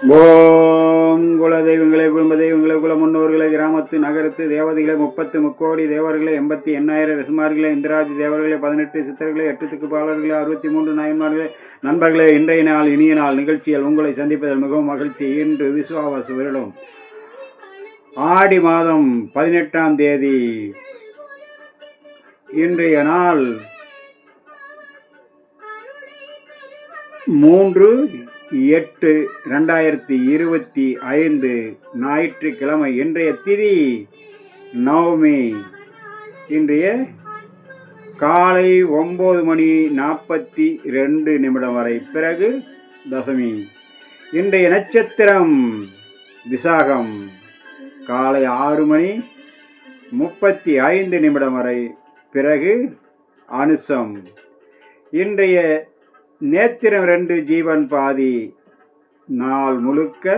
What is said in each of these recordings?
ஓம் குல தெய்வங்களே குடும்ப தெய்வங்களே குல முன்னோர்களே கிராமத்து நகரத்து தேவதைகளே முப்பத்து முக்கோடி தேவர்களே எண்பத்தி எண்ணாயிரம் ரிசுமார்களே இந்திராஜி தேவர்களே பதினெட்டு சித்தர்களே எட்டு திக்குப்பாளர்களே அறுபத்தி மூன்று நாயன்மார்களே நண்பர்களே இன்றைய நாள் இனிய நாள் நிகழ்ச்சியில் உங்களை சந்திப்பதில் மிகவும் மகிழ்ச்சி. இன்று விஸ்வாவாசு வருடம். ஆடி மாதம் பதினெட்டாம் தேதி. இன்றைய நாள் மூன்று எட்டு ரெண்டாயிரத்தி இருபத்தி ஐந்து ஞாயிற்றுக்கிழமை இன்றைய திதி நவமி. இன்றைய காலை ஒம்பது மணி நாற்பத்தி ரெண்டு நிமிடம் வரை பிறகு தசமி. இன்றைய நட்சத்திரம் விசாகம். காலை ஆறு மணி முப்பத்தி ஐந்து நிமிடம் வரை பிறகு அனுசம். இன்றைய நேத்திரம் ரெண்டு ஜீவன் பாதி நாள் முழுக்க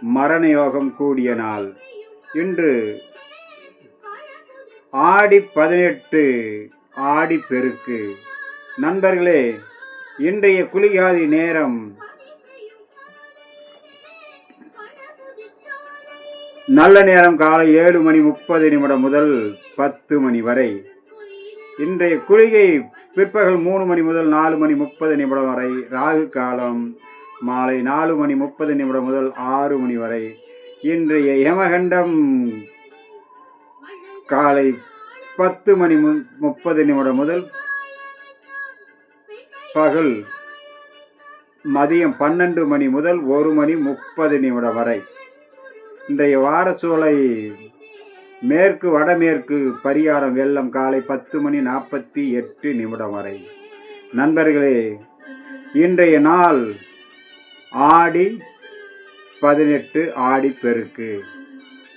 மரண யோகம் கூடிய நாள். இன்று ஆடி பதினெட்டு ஆடி பெருக்கு. நண்பர்களே இன்றைய குளிகாதி நேரம் நல்ல நேரம் காலை ஏழு மணி முப்பது நிமிடம் முதல் பத்து மணி வரை. இன்றைய குளிகை பிற்பகல் மூணு மணி முதல் நாலு மணி முப்பது நிமிடம் வரை ராகு காலம். மாலை நாலு மணி முப்பது நிமிடம் முதல் ஆறு மணி வரை. இன்றைய யமகண்டம் காலை பத்து மணி மு- முப்பது நிமிடம் முதல் பகல் மதியம் பன்னெண்டு மணி முதல் ஒரு மணி முப்பது நிமிடம் வரை. இன்றைய வார சூளை மேற்கு வடமேற்கு பரிகாரம் வெள்ளம் காலை பத்து மணி நாற்பத்தி எட்டு நிமிடம் வரை. நண்பர்களே இன்றைய நாள் ஆடி பதினெட்டு ஆடி பெருக்கு.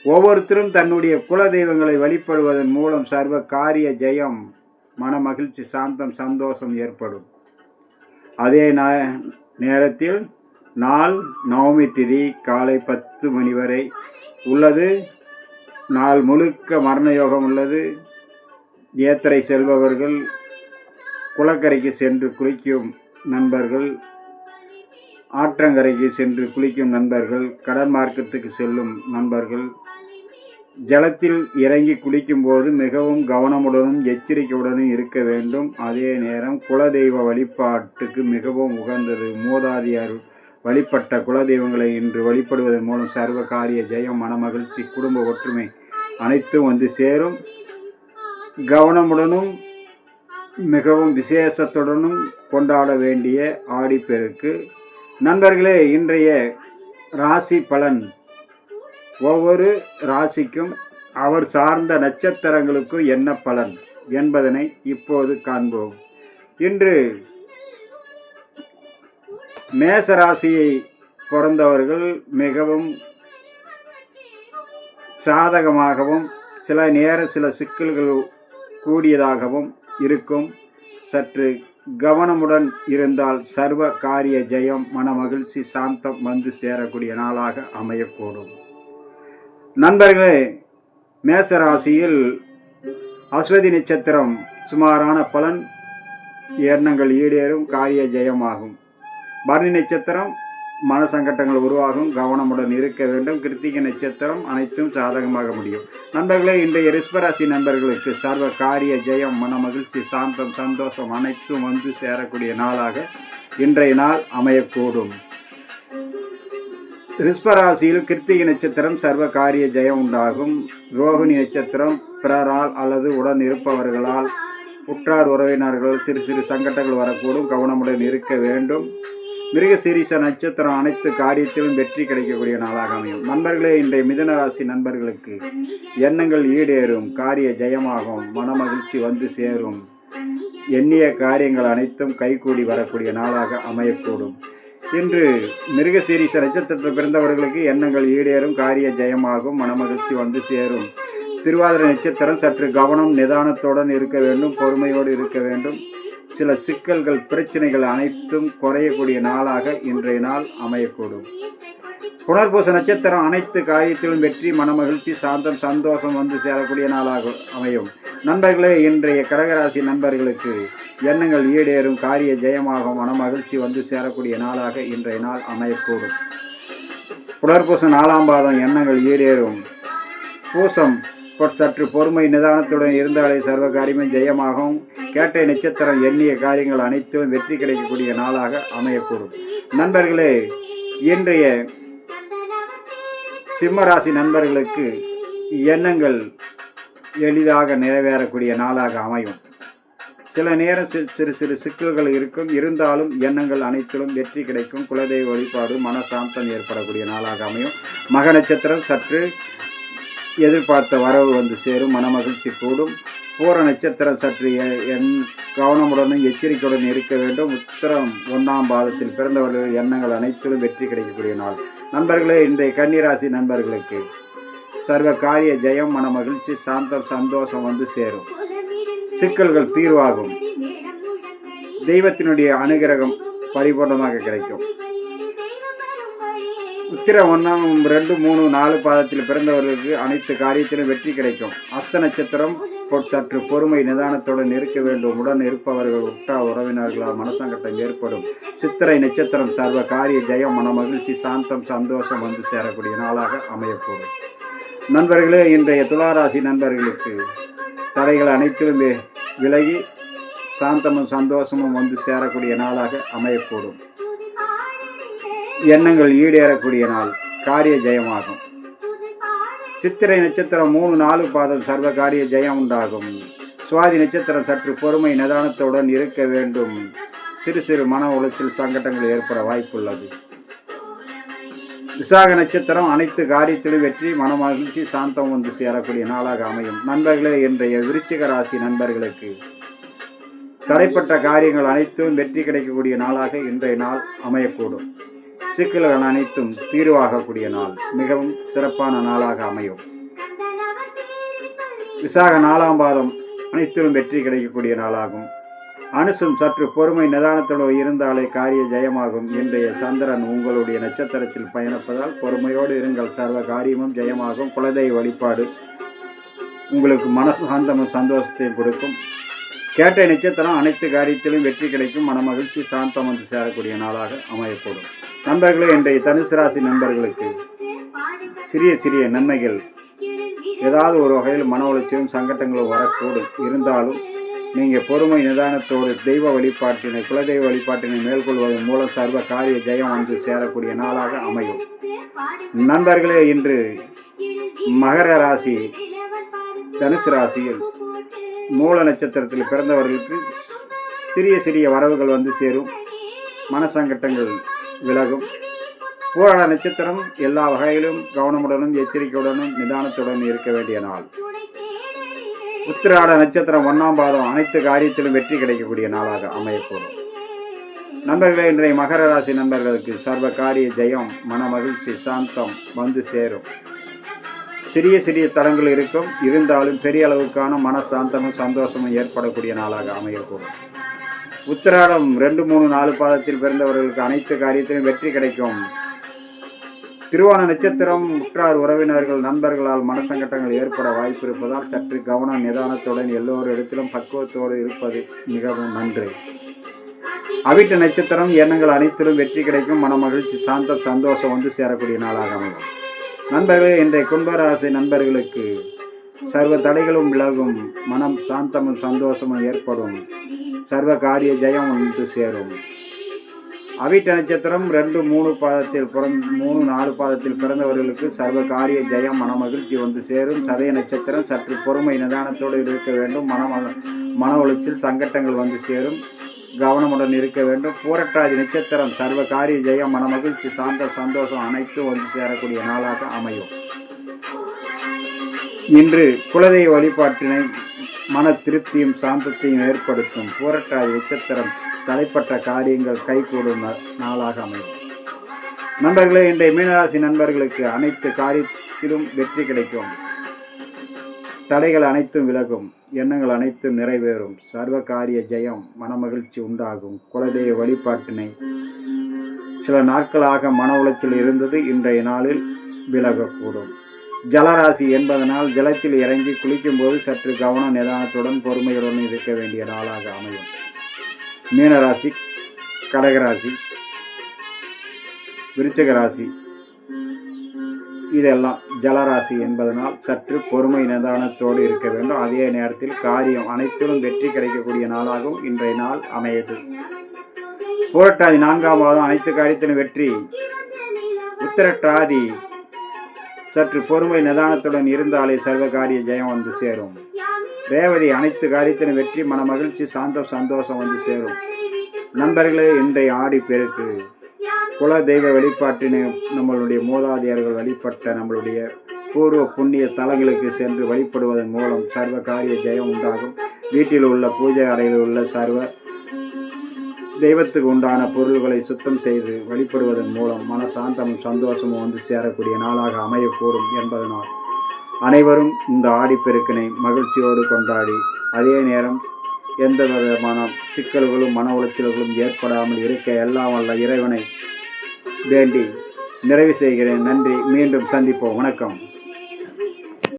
ஒவ்வொருத்தரும் தன்னுடைய குல தெய்வங்களை வழிபடுவதன் மூலம் சர்வ காரிய ஜெயம் மன மகிழ்ச்சி சாந்தம் சந்தோஷம் ஏற்படும். அதே நா- நேரத்தில் நாள் நவமி திதி காலை பத்து மணி வரை உள்ளது. நாள் முழுக்க மரண யோகம் உள்ளது. ஏத்தரை செல்பவர்கள் குளக்கரைக்கு சென்று குளிக்கும் நண்பர்கள் ஆற்றங்கரைக்கு சென்று குளிக்கும் நண்பர்கள் கடல் மார்க்கத்துக்கு செல்லும் நண்பர்கள் ஜலத்தில் இறங்கி குளிக்கும்போது மிகவும் கவனமுடனும் எச்சரிக்கையுடனும் இருக்க வேண்டும். அதே நேரம் குலதெய்வ வழிபாட்டுக்கு மிகவும் உகந்தது. மூதாதியார் வழிபட்ட குலதெய்வங்களை இன்று வழிபடுவதன் மூலம் சர்வ காரிய ஜெயம் மனமகிழ்ச்சி குடும்ப ஒற்றுமை அனைத்தும் வந்து சேரும். கவனமுடனும் மிகவும் விசேஷத்துடனும் கொண்டாட வேண்டிய ஆடிப்பெருக்கு. நண்பர்களே இன்றைய ராசி பலன். ஒவ்வொரு ராசிக்கும் அவர் சார்ந்த நட்சத்திரங்களுக்கும் என்ன பலன் என்பதனை இப்போது காண்போம். இன்று மேச ராசியை பிறந்தவர்கள் மிகவும் சாதகமாகவும் சில நேர சில சிக்கல்கள் கூடியதாகவும் இருக்கும். சற்று கவனமுடன் இருந்தால் சர்வ காரிய ஜெயம் மனமகிழ்ச்சி சாந்தம் வந்து சேரக்கூடிய நாளாக அமையக்கூடும். நண்பர்களே மேசராசியில் அஸ்வதி நட்சத்திரம் சுமாரான பலன் எண்ணங்கள் ஈடேறும் காரிய ஜெயமாகும். பரணி நட்சத்திரம் மன சங்கட்டங்கள் உருவாகும். கவனமுடன் இருக்க வேண்டும். கிருத்திகை நட்சத்திரம் அனைத்தும் சாதகமாக முடியும். நண்பர்களே இன்றைய ரிஸ்பராசி நண்பர்களுக்கு சர்வ காரிய ஜெயம் மன மகிழ்ச்சி சாந்தம் சந்தோஷம் அனைத்தும் வந்து சேரக்கூடிய நாளாக இன்றைய நாள் அமையக்கூடும். ரிஸ்பராசியில் கிருத்திகை நட்சத்திரம் சர்வ காரிய ஜெயம் உண்டாகும். ரோகிணி நட்சத்திரம் பிறரால் அல்லது உடன் இருப்பவர்களால் உற்றார் உறவினர்கள் சிறு சிறு சங்கடங்கள் வரக்கூடும். கவனமுடன் இருக்க வேண்டும். மிருகசீரிச நட்சத்திரம் அனைத்து காரியத்திலும் வெற்றி கிடைக்கக்கூடிய நாளாக அமையும். நண்பர்களே இன்றைய மிதனராசி நண்பர்களுக்கு எண்ணங்கள் ஈடேறும் காரிய ஜெயமாகும் மனமகிழ்ச்சி வந்து சேரும். எண்ணிய காரியங்கள் அனைத்தும் கைகூடி வரக்கூடிய நாளாக அமையக்கூடும். இன்று மிருகசீரிச நட்சத்திரத்தில் பிறந்தவர்களுக்கு எண்ணங்கள் ஈடேறும் காரிய ஜெயமாகும் மனமகிழ்ச்சி வந்து சேரும். திருவாதிரை நட்சத்திரம் சற்று கவனம் நிதானத்துடன் இருக்க வேண்டும் பொறுமையோடு இருக்க வேண்டும். சில சிக்கல்கள் பிரச்சனைகள் அனைத்தும் குறையக்கூடிய நாளாக இன்றைய நாள் அமையக்கூடும். புனர்பூச நட்சத்திரம் அனைத்து காரியத்திலும் வெற்றி மனமகிழ்ச்சி சாந்தம் சந்தோஷம் வந்து சேரக்கூடிய நாளாக அமையும். நண்பர்களே இன்றைய கடகராசி நண்பர்களுக்கு எண்ணங்கள் ஈடேறும் காரிய ஜெயமாகும் மனமகிழ்ச்சி வந்து சேரக்கூடிய நாளாக இன்றைய நாள் அமையக்கூடும். புலர்பூசம் நாலாம் பாதம் எண்ணங்கள் ஈடேறும். பூசம் சற்று பொறுமை நிதானத்துடன் இருந்தாலே சர்வ காரியமும் ஜெயமாகவும் கேட்ட நட்சத்திரம் எண்ணிய காரியங்கள் அனைத்தும் வெற்றி கிடைக்கக்கூடிய நாளாக அமையக்கூடும். நண்பர்களே இன்றைய சிம்மராசி நண்பர்களுக்கு எண்ணங்கள் எளிதாக நிறைவேறக்கூடிய நாளாக அமையும். சில நேரம் சிறு சிறு சிக்கல்கள் இருக்கும். இருந்தாலும் எண்ணங்கள் அனைத்திலும் வெற்றி கிடைக்கும். குலதெய்வ வழிபாடு மனசாந்தம் ஏற்படக்கூடிய நாளாக அமையும். மக நட்சத்திரம் சற்று எதிர்பார்த்த வரவு வந்து சேரும் மனமகிழ்ச்சி கூடும். பூர நட்சத்திரம் சற்று என் கவனமுடனும் எச்சரிக்கையுடன் இருக்க வேண்டும். உத்தரம் ஒன்றாம் பாதத்தில் பிறந்தவர்கள் எண்ணங்கள் அனைத்திலும் வெற்றி கிடைக்கக்கூடிய நாள். நண்பர்களே இன்றைய கன்னிராசி நண்பர்களுக்கு சர்வ காரிய ஜெயம் மன மகிழ்ச்சி சாந்தம் சந்தோஷம் வந்து சேரும். சிக்கல்கள் தீர்வாகும். தெய்வத்தினுடைய அனுகிரகம் பரிபூர்ணமாக கிடைக்கும். உத்திர ஒன்றாம் ரெண்டு மூணு நாலு பாதத்தில் பிறந்தவர்களுக்கு அனைத்து காரியத்திலும் வெற்றி கிடைக்கும். அஸ்த நட்சத்திரம் சற்று பொறுமை நிதானத்துடன் இருக்க வேண்டும். உடன் இருப்பவர்கள் உற்றா உறவினர்களால் மனசங்கட்டம் ஏற்படும். சித்திரை நட்சத்திரம் சர்வ காரிய ஜெயம் மன மகிழ்ச்சி சாந்தம் சந்தோஷம் வந்து சேரக்கூடிய நாளாக அமையக்கூடும் நண்பர்களே இன்றைய துளாராசி நண்பர்களுக்கு தடைகள் அனைத்திலும் வி- விலகி சாந்தமும் சந்தோஷமும் வந்து சேரக்கூடிய நாளாக அமையக்கூடும் எண்ணங்கள் ஈடேறக்கூடிய நாள் காரிய ஜெயமாகும். சித்திரை நட்சத்திரம் மூணு நாலு பாதம் சர்வ காரிய ஜெயம் உண்டாகும். சுவாதி நட்சத்திரம் சற்று பொறுமை நிதானத்துடன் இருக்க வேண்டும். சிறு சிறு மன உளைச்சல் சங்கடங்கள் ஏற்பட வாய்ப்புள்ளது. விசாக நட்சத்திரம் அனைத்து காரியத்திலும் வெற்றி மனமகிழ்ச்சி சாந்தம் வந்து சேரக்கூடிய நாளாக அமையும். நண்பர்களே இன்றைய விருச்சிக ராசி நண்பர்களுக்கு தடைப்பட்ட காரியங்கள் அனைத்தும் வெற்றி கிடைக்கக்கூடிய நாளாக இன்றைய நாள் அமையக்கூடும். சிக்கல்கள் அனைத்தும் தீர்வாகக்கூடிய நாள். மிகவும் சிறப்பான நாளாக அமையும். விசாக நாலாம் பாதம் அனைத்திலும் வெற்றி கிடைக்கக்கூடிய நாளாகும். அனுசும் சற்று பொறுமை நிதானத்தோடு இருந்தாலே காரிய ஜெயமாகும். இன்றைய சந்திரன் உங்களுடைய நட்சத்திரத்தில் பயணிப்பதால் பொறுமையோடு இருங்கள். சர்வ காரியமும் ஜெயமாகும். குலதெய்வ வழிபாடு உங்களுக்கு மனசாந்தமும் சந்தோஷத்தையும் கொடுக்கும். கேட்ட நட்சத்திரம் அனைத்து காரியத்திலும் வெற்றி கிடைக்கும். மனமகிழ்ச்சி சாந்தம் வந்து சேரக்கூடிய நாளாக அமையக்கூடும். நண்பர்களே இன்றைய தனுசு ராசி நண்பர்களுக்கு சிறிய சிறிய நன்மைகள். ஏதாவது ஒரு வகையில் மன உளைச்சலும் சங்கட்டங்களும் வரக்கூடும். இருந்தாலும் நீங்கள் பொறுமை நிதானத்தோடு தெய்வ வழிபாட்டினை குலதெய்வ வழிபாட்டினை மேற்கொள்வதன் மூலம் சர்வ காரிய ஜெயம் வந்து சேரக்கூடிய நாளாக அமையும். நண்பர்களே இன்று மகர ராசி தனுசு ராசியில் மூல நட்சத்திரத்தில் பிறந்தவர்களுக்கு சிறிய சிறிய வரவுகள் வந்து சேரும். மனசங்கட்டங்கள் விலகும். பூரண நட்சத்திரம் எல்லா வகையிலும் கவனமுடனும் எச்சரிக்கையுடனும் நிதானத்துடன் இருக்க வேண்டிய நாள். உத்திராட நட்சத்திரம் ஒன்றாம் பாதம் அனைத்து காரியத்திலும் வெற்றி கிடைக்கக்கூடிய நாளாக அமையக்கூடும் நண்பர்களே இன்றைய மகர ராசி நண்பர்களுக்கு சர்வ காரிய ஜெயம் மன மகிழ்ச்சி சாந்தம் வந்து சேரும். சிறிய சிறிய தடங்கள் இருக்கும். இருந்தாலும் பெரிய அளவுக்கான மன சாந்தமும் சந்தோஷமும் ஏற்படக்கூடிய நாளாக அமையக்கூடும் உத்திராடம் ரெண்டு மூணு நாலு பாதத்தில் பிறந்தவர்களுக்கு அனைத்து காரியத்திலும் வெற்றி கிடைக்கும். திருவான நட்சத்திரம் உற்றார் உறவினர்கள் நண்பர்களால் மனசங்கட்டங்கள் ஏற்பட வாய்ப்பு இருப்பதால் சற்று கவனம் நிதானத்துடன் எல்லோரு இடத்திலும் பக்குவத்தோடு இருப்பது மிகவும் நன்று. அவிட்ட நட்சத்திரம் எண்ணங்கள் அனைத்திலும் வெற்றி கிடைக்கும். மனமகிழ்ச்சி சாந்தம் சந்தோஷம் வந்து சேரக்கூடிய நாளாக அமையும். நண்பர்களே இன்றைய கும்பராசி நண்பர்களுக்கு சர்வ தடைகளும் விலகும். மனம் சாந்தமும் சந்தோஷமும் ஏற்படும். சர்வ காரிய ஜெயம் வந்து சேரும். அவிட்ட நட்சத்திரம் ரெண்டு மூணு பாதத்தில் பிறந் மூணு நாலு பாதத்தில் பிறந்தவர்களுக்கு சர்வ காரிய ஜெயம் மன மகிழ்ச்சி வந்து சேரும். சதய நட்சத்திரம் சற்று பொறுமை நிதானத்தோடு இருக்க வேண்டும். மன மன உளைச்சல் சங்கட்டங்கள் வந்து சேரும். கவனமுடன் இருக்க வேண்டும். பூரட்டாதி நட்சத்திரம் சர்வ காரிய ஜெயம் மன மகிழ்ச்சி சாந்த சந்தோஷம் அனைத்தும் வந்து சேரக்கூடிய நாளாக அமையும். இன்று குலதெய்வ வழிபாட்டினை மன திருப்தியும் சாந்தத்தையும் ஏற்படுத்தும் பூரட்டாதி நட்சத்திரம் தலைப்பட்ட காரியங்கள் கைகூடும் நாளாக அமையும். நண்பர்களே இன்றைய மீனராசி நண்பர்களுக்கு அனைத்து காரியத்திலும் வெற்றி கிடைக்கும். தடைகள் அனைத்தும் விலகும் எண்ணங்கள் அனைத்தும் நிறைவேறும் சர்வ காரிய ஜெயம் மனமகிழ்ச்சி உண்டாகும். குலதெய்வ வழிபாட்டினை சில நாட்களாக மன உளைச்சல் இருந்தது இன்றைய நாளில் விலகக்கூடும். ஜலராசி என்பதனால் ஜலத்தில் இறங்கி குளிக்கும்போது சற்று கவன நிதானத்துடன் பொறுமையுடன் இருக்க வேண்டிய நாளாக அமையும். மீனராசி கடகராசி விருச்சக ராசி இதெல்லாம் ஜலராசி என்பதனால் சற்று பொறுமை நிதானத்தோடு இருக்க வேண்டும். அதே நேரத்தில் காரியம் அனைத்திலும் வெற்றி கிடைக்கக்கூடிய நாளாகவும் இன்றைய நாள் அமையது. புரட்டாதி நான்காம் மாதம் அனைத்து காரியத்திலும் வெற்றி. உத்திரட்டாதி சற்று பொறுமை நிதானத்துடன் இருந்தாலே சர்வ காரிய ஜெயம் வந்து சேரும். ரேவதி அனைத்து காரியத்திலும் வெற்றி மன மகிழ்ச்சி சாந்தம் சந்தோஷம் வந்து சேரும். நண்பர்களே இன்றைய ஆடி பெருக்கு. குல தெய்வ வழிபாட்டினை நம்மளுடைய மூதாதையர்கள் வழிபட்ட நம்மளுடைய பூர்வ புண்ணிய தலங்களுக்கு சென்று வழிபடுவதன் மூலம் சர்வ காரிய ஜெயம் உண்டாகும். வீட்டில் உள்ள பூஜை அறையில் உள்ள சர்வ தெய்வத்துக்கு உண்டான பொருள்களை சுத்தம் செய்து வழிபடுவதன் மூலம் மன சாந்தமும் சந்தோஷமும் வந்து சேரக்கூடிய நாளாக அமையக்கூடும் என்பதனால் அனைவரும் இந்த ஆடிப்பெருக்கினை மகிழ்ச்சியோடு கொண்டாடி அதே நேரம் எந்த விதமான சிக்கல்களும் மன உளைச்சல்களும் ஏற்படாமல் இருக்க எல்லாம் வல்ல இறைவனை வேண்டி நிறைவு செய்கிறேன். நன்றி. மீண்டும் சந்திப்போம். வணக்கம்.